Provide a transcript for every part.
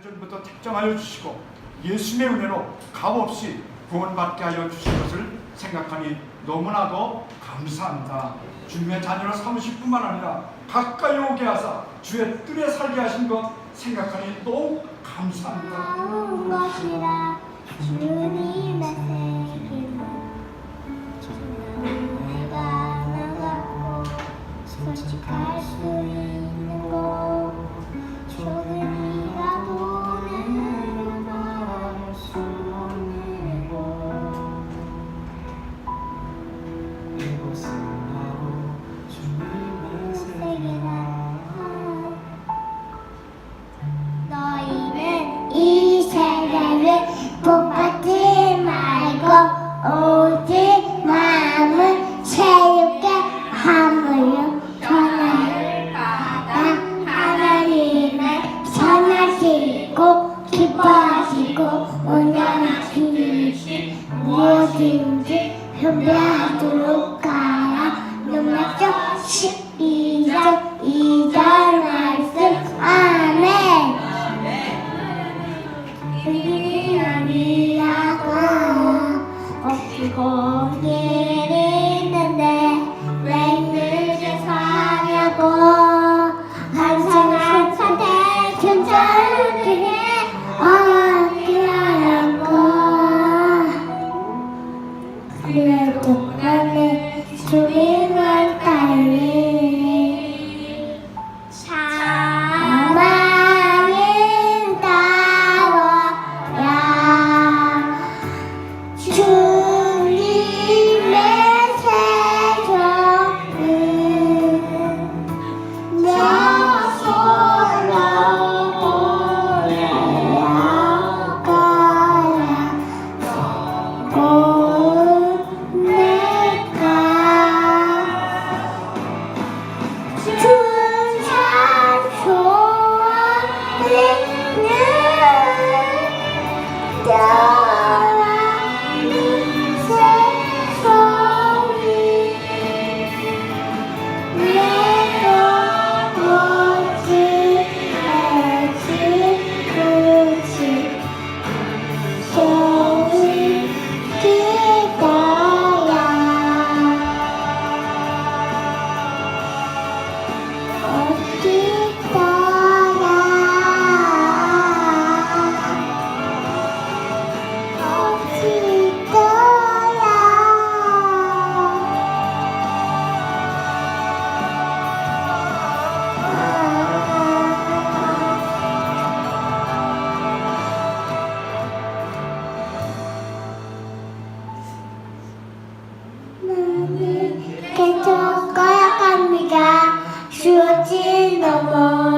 전부터 책정하여 주시고 예수님의 은혜로 값없이 구원받게 하여 주신 것을 생각하니 너무나도 감사합니다. 주님의 자녀를 삼으실 뿐만 아니라 가까이 오게 하사 주의 뜰에 살게 하신 것 생각하니 더욱 감사합니다. 주님의 없고 계속 거역합니다. 수없이 넘어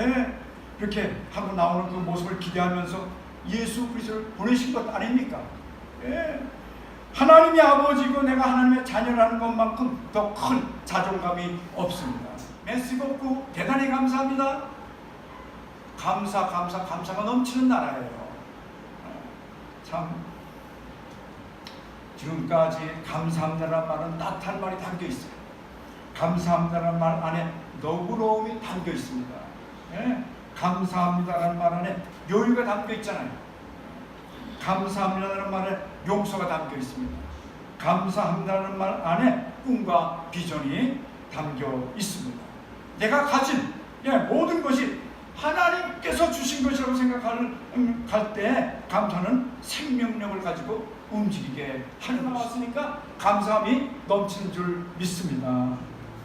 예, 이렇게 하고 나오는 그 모습을 기대하면서 예수 그리스도를 보내신 것 아닙니까? 예. 하나님이 아버지고 내가 하나님의 자녀라는 것만큼 더 큰 자존감이 없습니다. 메시고 없고 대단히 감사합니다. 감사, 감사, 감사가 넘치는 나라예요. 어, 참 지금까지 감사합니다라는 말은 따뜻한 말이 담겨 있어요. 감사합니다라는 말 안에 너그러움이 담겨 있습니다. 예? 감사합니다라는 말 안에 여유가 담겨 있잖아요. 감사합니다라는 말에 용서가 담겨 있습니다. 감사합니다라는 말 안에 꿈과 비전이 담겨 있습니다. 내가 가진 예, 모든 것이 하나님께서 주신 것이라고 생각하는 음, 갈때 감사는 생명력을 가지고 움직이게 하는 나왔으니까 감사함이 넘치는 줄 믿습니다.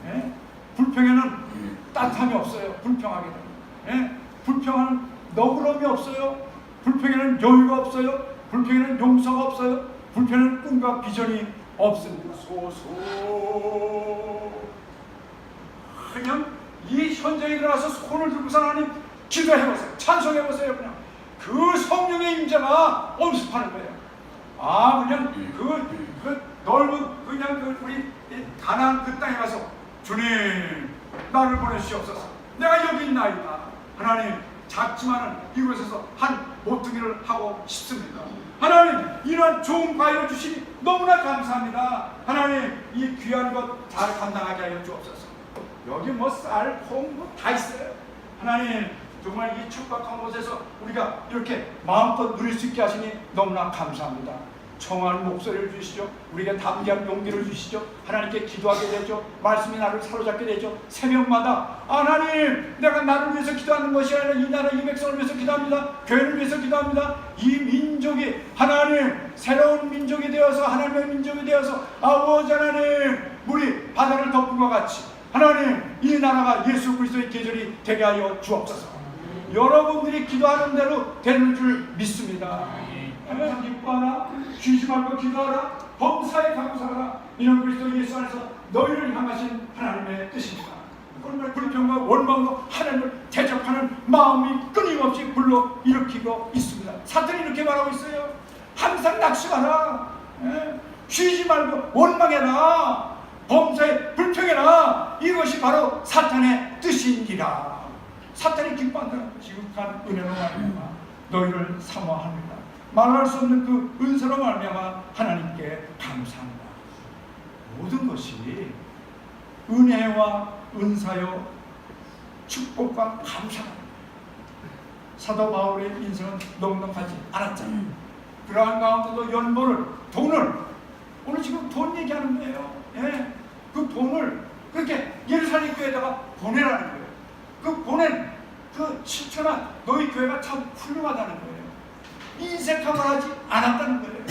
예? 불평에는 따뜻함이 없어요. 불평하게 되면. 예? 불평하는 너그러움이 없어요. 불평에는 여유가 없어요. 불평에는 용서가 없어요. 불평에는 꿈과 비전이 없습니다. 소소 그냥 이 현장에 들어가서 손을 들고서 하나님 기도해보세요. 찬송해보세요. 그냥 그 성령의 임재가 엄습하는 거예요. 아 그냥 그, 그 넓은 그냥 그 우리 이 가나안 그 땅에 가서 주님 나를 보내주시옵소서. 내가 여기 있나이다. 하나님 작지만은 이곳에서 한 모퉁이를 하고 싶습니다. 하나님 이런 좋은 과일을 주시니 너무나 감사합니다. 하나님 이 귀한 것 잘 감당하게 하여 주옵소서. 여기 뭐 쌀, 콩, 뭐다 있어요. 하나님 정말 이 척박한 곳에서 우리가 이렇게 마음껏 누릴 수 있게 하시니 너무나 감사합니다. 청한 목소리를 주시죠. 우리에게 담대한 용기를 주시죠. 하나님께 기도하게 되죠. 말씀이 나를 사로잡게 되죠. 새벽마다 하나님 내가 나를 위해서 기도하는 것이 아니라 이 나라 이 백성을 위해서 기도합니다. 교회를 위해서 기도합니다. 이 민족이 하나님 새로운 민족이 되어서 하나님의 민족이 되어서 아버지 하나님 우리 바다를 덮은 것 같이 하나님 이 나라가 예수 그리스도의 계절이 되게 하여 주옵소서. 여러분들이 기도하는 대로 되는 줄 믿습니다. 하나님 기뻐하라 쉬지 말고 기도하라 범사에 감사하라 이는 그리스도 예수 안에서 너희를 향하신 하나님의 뜻입니다. 그러면 불평과 원망으로 하나님을 대적하는 마음이 끊임없이 불러 일으키고 있습니다. 사탄이 이렇게 말하고 있어요. 항상 낙심하라. 예? 쉬지 말고 원망해라. 범사에 불평해라. 이것이 바로 사탄의 뜻이니라. 사탄이 기뻐한다. 지극한 은혜로 말미암아 너희를 사모합니다. 말할 수 없는 그 은사로 말미암아 하나님께 감사합니다. 모든 것이 은혜와 은사요 축복과 감사합니다. 사도 바울의 인생은 넉넉하지 않았잖아요. 그러한 가운데도 연보를 돈을 오늘 지금 돈 얘기하는 거예요. 예. 그 돈을 그렇게 예루살렘 교회에다가 보내라는 거예요. 그 보낸 그 실천한 너희 교회가 참 훌륭하다는 거예요. 인색함을 하지 않았다는 거예요.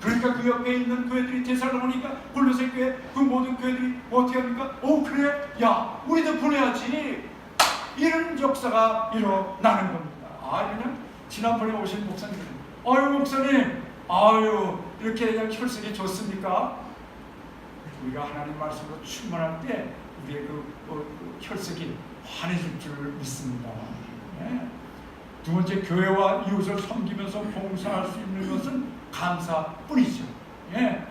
그러니까 그 옆에 있는 교회들이 제살로니까 골로새 교회 그 모든 교회들이 어떻게 합니까? 오 그래? 야 우리도 보내야지. 이런 역사가 일어나는 겁니다. 아 그냥 지난번에 오신 목사님 아유 목사님 아유 이렇게 그냥 혈색이 좋습니까? 우리가 하나님 말씀으로 충만할 때 우리의 그, 어, 그 혈색이 환해질 줄 믿습니다. 네. 두 번째 교회와 이웃을 섬기면서 봉사할 수 있는 것은 감사뿐이죠. 예.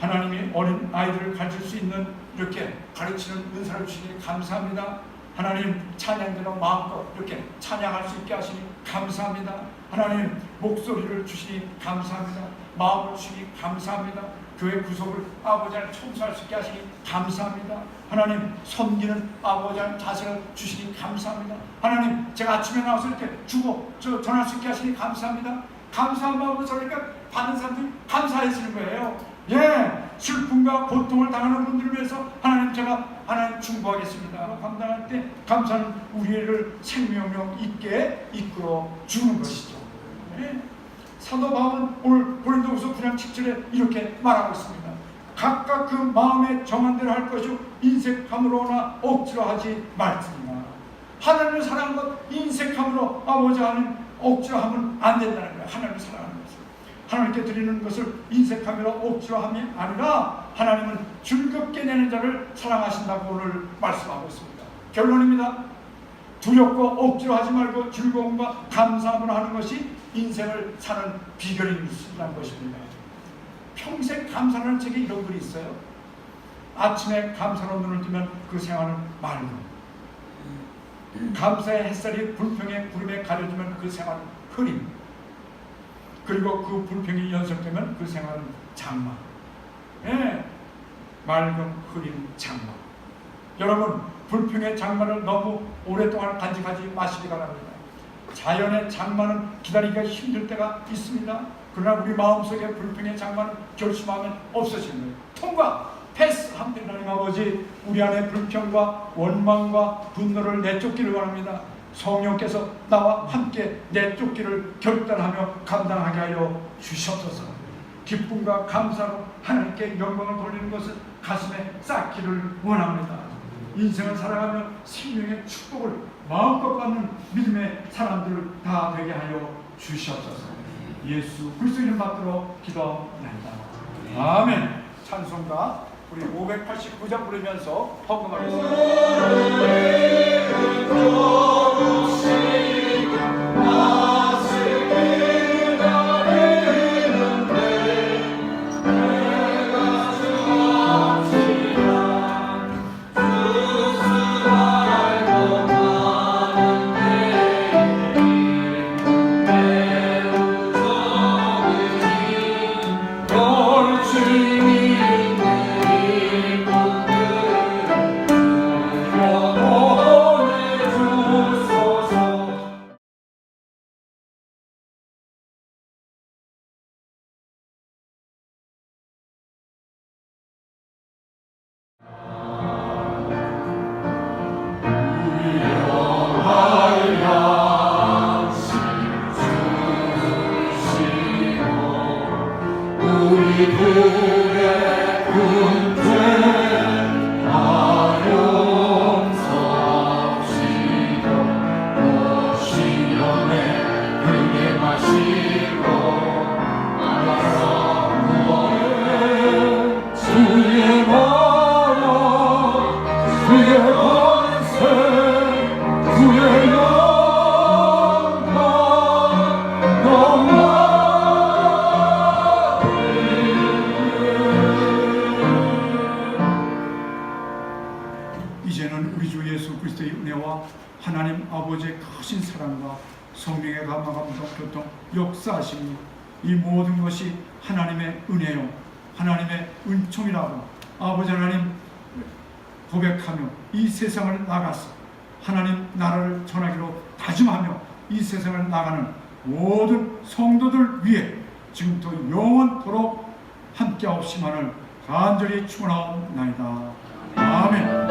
하나님이 어린 아이들을 가르칠 수 있는 이렇게 가르치는 은사를 주시니 감사합니다. 하나님 찬양대로 마음껏 이렇게 찬양할 수 있게 하시니 감사합니다. 하나님 목소리를 주시니 감사합니다. 마음을 주시니 감사합니다. 교회 구속을 아버지 하나님 청소할 수 있게 하시니 감사합니다. 하나님 섬기는 아버지 하나님 자세를 주시니 감사합니다. 하나님 제가 아침에 나와서 이렇게 주고 저 전할 수 있게 하시니 감사합니다. 감사한 마음으로 저러니까 받는 사람들이 감사해지는 거예요. 예, 슬픔과 고통을 당하는 분들을 위해서 하나님 제가 하나님 중보하겠습니다. 감당할 때 감사는 우리를 생명력 있게 이끌어 주는 것이죠. 예. 사도 바울은 오늘 고린도후서 9장 7절에 이렇게 말하고 있습니다. 각각 그 마음에 정한 대로 할 것이요 인색함으로나 억지로 하지 말지니라. 하나님을 사랑하는 것 인색함으로 아버지 하나님 억지로 하면 안 된다는 거예요. 하나님을 사랑하는. 하나님께 드리는 것을 인색함이라 억지로 함이 아니라 하나님은 즐겁게 내는 자를 사랑하신다고 오늘 말씀하고 있습니다. 결론입니다. 두렵고 억지로 하지 말고 즐거움과 감사함으로 하는 것이 인생을 사는 비결이라는 것입니다. 평생 감사하는 책에 이런 글이 있어요. 아침에 감사로 눈을 뜨면 그 생활은 맑음. 감사의 햇살이 불평의 구름에 가려지면 그 생활은 흐림. 그리고 그 불평이 연속되면 그 생활은 장마. 예. 맑음, 흐림, 장마. 여러분, 불평의 장마를 너무 오랫동안 간직하지 마시기 바랍니다. 자연의 장마는 기다리기가 힘들 때가 있습니다. 그러나 우리 마음속에 불평의 장마는 결심하면 없어지는 거예요. 통과! 패스! 한편 하나님 아버지 우리 안에 불평과 원망과 분노를 내쫓기를 원합니다. 성령께서 나와 함께 내 쫓기를 결단하며 감당하게 하여 주시옵소서. 기쁨과 감사로 하나님께 영광을 돌리는 것을 가슴에 쌓기를 원합니다. 인생을 살아가며 생명의 축복을 마음껏 받는 믿음의 사람들 다 되게 하여 주시옵소서. 예수 그리스도 이름 받들어 기도합니다. 아멘. 찬송가 우리 589장 부르면서 헌금하겠습니다. 하나님 아버지의 크신 사랑과 성령의 감화감동 교통 역사하심이 이 모든 것이 하나님의 은혜요 하나님의 은총이라고 아버지 하나님 고백하며 이 세상을 나가서 하나님 나라를 전하기로 다짐하며 이 세상을 나가는 모든 성도들 위해 지금부터 영원토록 함께하옵시만을 간절히 축원하옵나이다. 아멘.